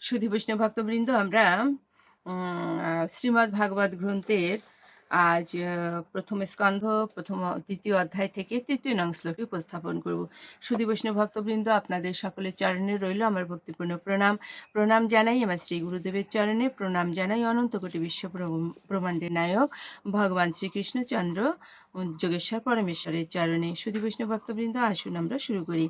সুধী বৈষ্ণব ভক্তবৃন্দ, আমরা শ্রীমদ্ ভাগবত গ্রন্থের আজ প্রথম স্কন্ধ, প্রথম, দ্বিতীয় অধ্যায় থেকে তৃতীয় নং শ্লোকে উপস্থাপন করব। সুধী বৈষ্ণব ভক্তবৃন্দ, আপনাদের সকলের চরণে রইল আমার ভক্তিপূর্ণ প্রণাম। প্রণাম জানাই আমার শ্রী গুরুদেবের চরণে, প্রণাম জানাই অনন্ত কোটি বিশ্ব ব্রহ্ম- ব্রহ্মাণ্ডের নায়ক, ভগবান শ্রীকৃষ্ণচন্দ্র যোগেশ্বর পরমেশ্বরের চরণে। সুধী বৈষ্ণব ভক্তবৃন্দ, আসুন আমরা শুরু করি।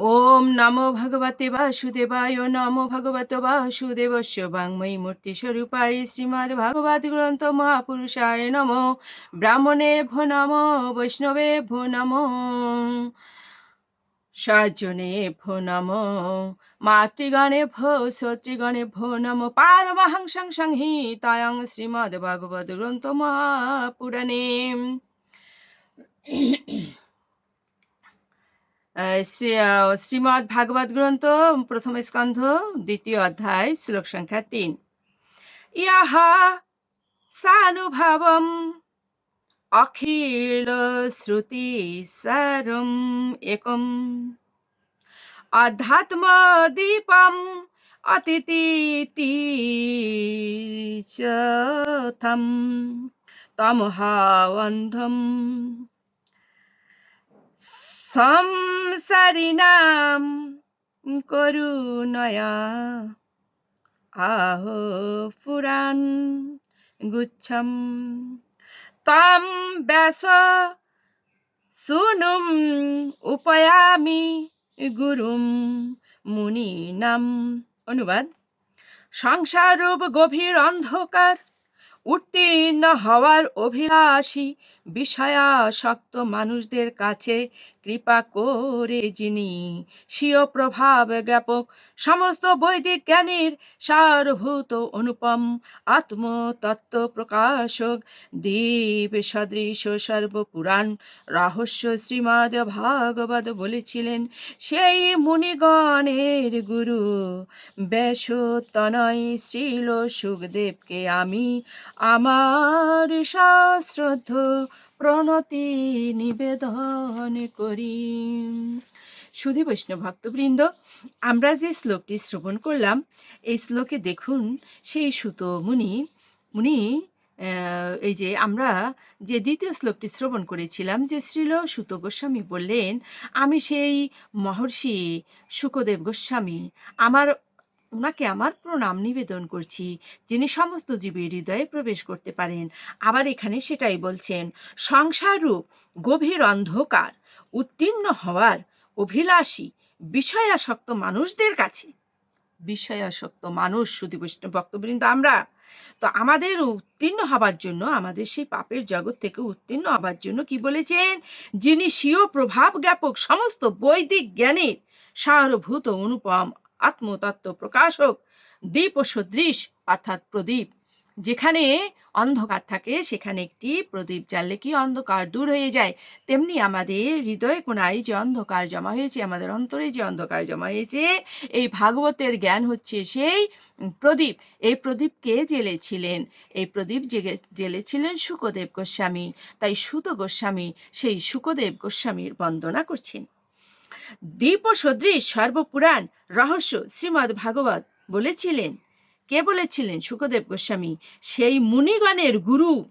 ওম নমো ভগবতে বাসুদেবায় নমো ভগবত বাসুদেবস্য বাংময়ী মূর্তি স্বরূপায়, শ্রীমদ্ ভাগবত গ্রন্থ মহাপুরুষায় নমো। ব্রাহ্মণে ভো নমো, বৈষ্ণবে ভো নমো। সজ্জনে ভো নমো, মাতৃগণে ভো শ্রোতৃগণে ভো নমো। পারমহংসং সংহিতায়ং শ্রীমদ্ ভাগবত গ্রন্থ মহাপুরাণে আহ, শ্রী- আহ, শ্রীমদ্ ভাগবত গ্রন্থ, প্রথম স্কন্ধ, দ্বিতীয় অধ্যায়, শ্লোক সংখ্যা তিন। ইহা সানুভাবম অখিল শ্রুতি সারম একম। আধ্যাত্ম দীপম অতিথি তমহাবন্ধম সংসারিণাম করুণয়া আহ পুরাণ গুচ্ছম তম ব্যাস শুনুম উপয়ামি গুরুম মুনিনাম অনুবাদ সংসারূপ গভীর অন্ধকার উত্তীর্ণ হওয়ার অভিলাষী বিষয়াসক্ত মানুষদের কাছে কৃপা করে যিনি স্বীয় প্রভাব জ্ঞাপক, সমস্ত বৈদিক জ্ঞানীর সারভূত অনুপম, আত্মতত্ত্ব প্রকাশক, দীপ সদৃশ সর্বপুরাণ, রহস্য শ্রীমদ ভাগবত বলেছিলেন, সেই মুনিগণের গুরু ব্যাসতনয় শ্রীল সুখদেবকে আমি, আমার সশ্রদ্ধ প্রণতি নিবেদন করি। সুধী বৈষ্ণব ভক্তবৃন্দ, আমরা যে শ্লোকটি শ্রবণ করলাম, এই শ্লোকে দেখুন সেই সুত মুনি মুনি এই যে আমরা যে দ্বিতীয় শ্লোকটি শ্রবণ করেছিলাম, যে শ্রীল সুত গোস্বামী বললেন, আমি সেই মহর্ষি সুকদেব গোস্বামী, আমার ওনাকে আমার প্রণাম নিবেদন করছি, যিনি সমস্ত জীবের হৃদয়ে প্রবেশ করতে পারেন। আবার এখানে সেটাই বলছেন, সংসাররূপ গভীর অন্ধকার, উত্তীর্ণ হওয়ার অভিলাষী, বিষয়াসক্ত মানুষদের কাছে। বিষয়াসক্ত মানুষ শুধু বৈষ্ণব ভক্তবৃন্দ, আমরা? তো আমাদের উত্তীর্ণ হবার জন্য, আমাদের সেই পাপের জগৎ থেকে উত্তীর্ণ হবার জন্য কি বলেছেন? যিনি স্বীয় প্রভাব জ্ঞাপক, সমস্ত বৈদিক জ্ঞানের সারভূত অনুপম আত্মতত্ত্ব প্রকাশক দীপ ও সদৃশ, অর্থাৎ প্রদীপ। যেখানে অন্ধকার থাকে, সেখানে একটি প্রদীপ জ্বাললে কি অন্ধকার দূর হয়ে যায়? তেমনি আমাদের হৃদয় কোনায় যে অন্ধকার জমা হয়েছে, আমাদের অন্তরে যে অন্ধকার জমা হয়েছে, এই ভাগবতের জ্ঞান হচ্ছে সেই প্রদীপ। এই প্রদীপকে জেলেছিলেন এই প্রদীপ জেগে জেলেছিলেন সুকদেব গোস্বামী। তাই সুত গোস্বামী সেই সুকদেব গোস্বামীর বন্দনা করছেন। দীপ সদৃশ সর্বপুরাণ রহস্য শ্রীমদ্ ভাগবত বলেছিলেন। কে বলেছিলেন? সুখদেব গোস্বামী। সেই মুনিগণের গুরু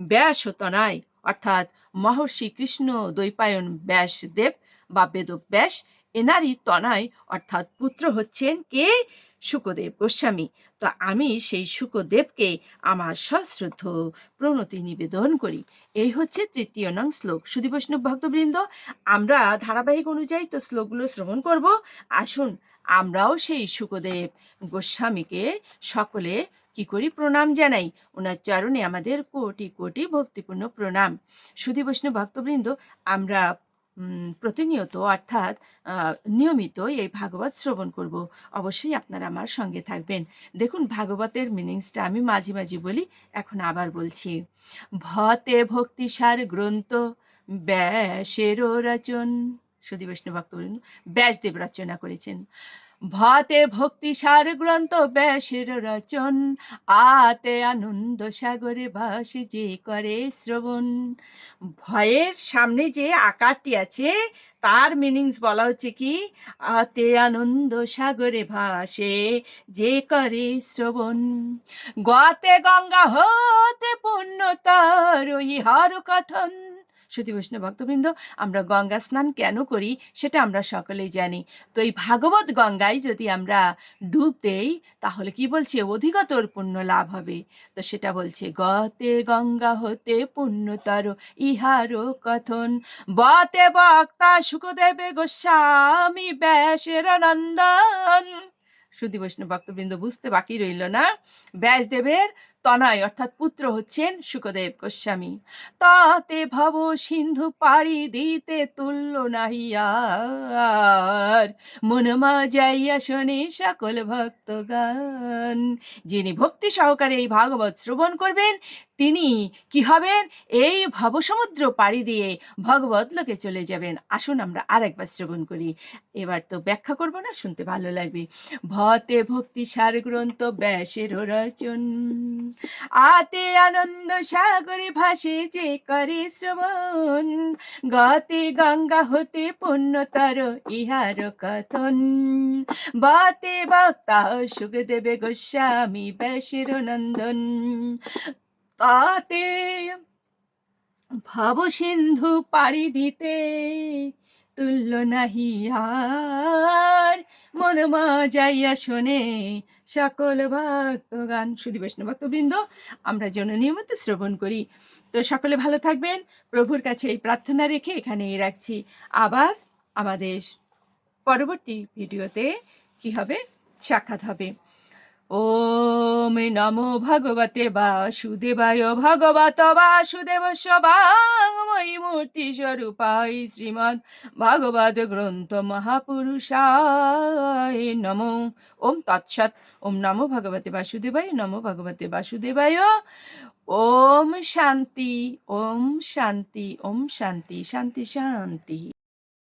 ব্যাস তনায় অর্থাৎ মহর্ষি কৃষ্ণ দ্বৈপায়ন ব্যাসদেব বা বেদব্যাস, এনারই তনায়, অর্থাৎ পুত্র হচ্ছেন কে? সুকদেব গোস্বামী। তো আমি সেই সুকদেবকে আমার সশ্রদ্ধ প্রণতি নিবেদন করি। এই হচ্ছে তৃতীয় নং শ্লোক। সুধী বৈষ্ণব ভক্তবৃন্দ, আমরা ধারাবাহিক অনুযায়ী তো শ্লোকগুলো শ্রবণ করব। আসুন, আমরাও সেই সুকদেব গোস্বামীকে সকলে কি করি প্রণাম জানাই। ওনার চরণে আমাদের কোটি কোটি ভক্তিপূর্ণ প্রণাম। সুধী বৈষ্ণব ভক্তবৃন্দ, আমরা প্রতিনিয়ত অর্থাৎ নিয়মিতই নিয়মিত এই ভাগবত শ্রবণ করব। অবশ্যই আপনারা আমার সঙ্গে থাকবেন। দেখুন, ভাগবতের মিনিংসটা আমি মাঝে মাঝে বলি, এখন আবার বলছি। ভতে ভক্তিসার গ্রন্থ, ব্যাসেরও রচন সুদী বৈষ্ণব ভক্ত ব্যাসদেব রচনা করেছেন। ভাতে ভক্তি সার গ্রন্থ ব্যাসের রচন, আতে আনন্দ সাগরে ভাসে যে করে শ্রবণ। ভয়ের সামনে যে আকারটি আছে, তার মিনিংস বলা হচ্ছে কি? আতে আনন্দ সাগরে ভাসে যে করে শ্রবণ। গতে গঙ্গা হতে পুণ্য তার ইহার কথন শ্রুতি বৈষ্ণব ভক্তবৃন্দ, আমরা গঙ্গা স্নান কেন করি সেটা আমরা সকলেই জানি। তো এই ভাগবত গঙ্গায় যদি আমরা ডুব দেই, তাহলে কি বলছে? অধিকতর পুণ্য লাভ হবে। তো সেটা বলছে, গতে গঙ্গা হতে পুণ্যতর ইহারও কথন। বতে বক্তা সুখদেবে গোস্বামী ব্যাসের নন্দন। সুধী বৈষ্ণব ভক্তবৃন্দ, বুঝতে বাকি রইল না। ব্যাসদেবের তনয় অর্থাৎ পুত্র হচ্ছেন সুখদেব গোস্বামী। তাতে ভব সিন্ধু পাড়ি দিতে তুল্য নাহিয়ার মনমা যাইয়া শোনে সকল ভক্ত গান যিনি ভক্তি সহকারে এই ভাগবত শ্রবণ করবেন, তিনি কি হবেন? এই ভবসমুদ্র পাড়ি দিয়ে ভগবত লোকে চলে যাবেন। আসুন আমরা আরেকবার শ্রবণ করি। এবার তো ব্যাখ্যা করব না, শুনতে ভালো লাগবে। ভতে ভক্তি সার গ্রন্থ ব্যাসের রচন। আতে আনন্দ সাগরে ভাসে যে করে শ্রবণ গতে গঙ্গা হতে পুণ্যতর ইহার কথন বাতে বক্তা সুখদেবে গোস্বামী ব্যাসের নন্দন তাতে ভব সিন্ধু পাড়ি দিতে তুল্য নাহি আর মনমা যাইয়া শোনে সকল ভক্ত গান শুধু বৈষ্ণব ভক্তবৃন্দ, আমরা যেন নিয়মিত শ্রবণ করি। তো সকলে ভালো থাকবেন। প্রভুর কাছে এই প্রার্থনা রেখে এখানেই রাখছি। আবার আমাদের পরবর্তী ভিডিওতে কি হবে? সাক্ষাৎ হবে। ওম নমো ভগবতে বাসুদেবায় ভগবত বাসুদেব সবাংময়ী মূর্তি স্বরূপায় শ্রীমৎ ভাগবত গ্রন্থ মহাপুরুষায় নমো। ওম তৎসৎ। ওম নমো ভগবতে বাসুদেবায়, নমো ভগবতে বাসুদেবায়। ওম শান্তি ওম শান্তি ওম শান্তি শান্তি শান্তি।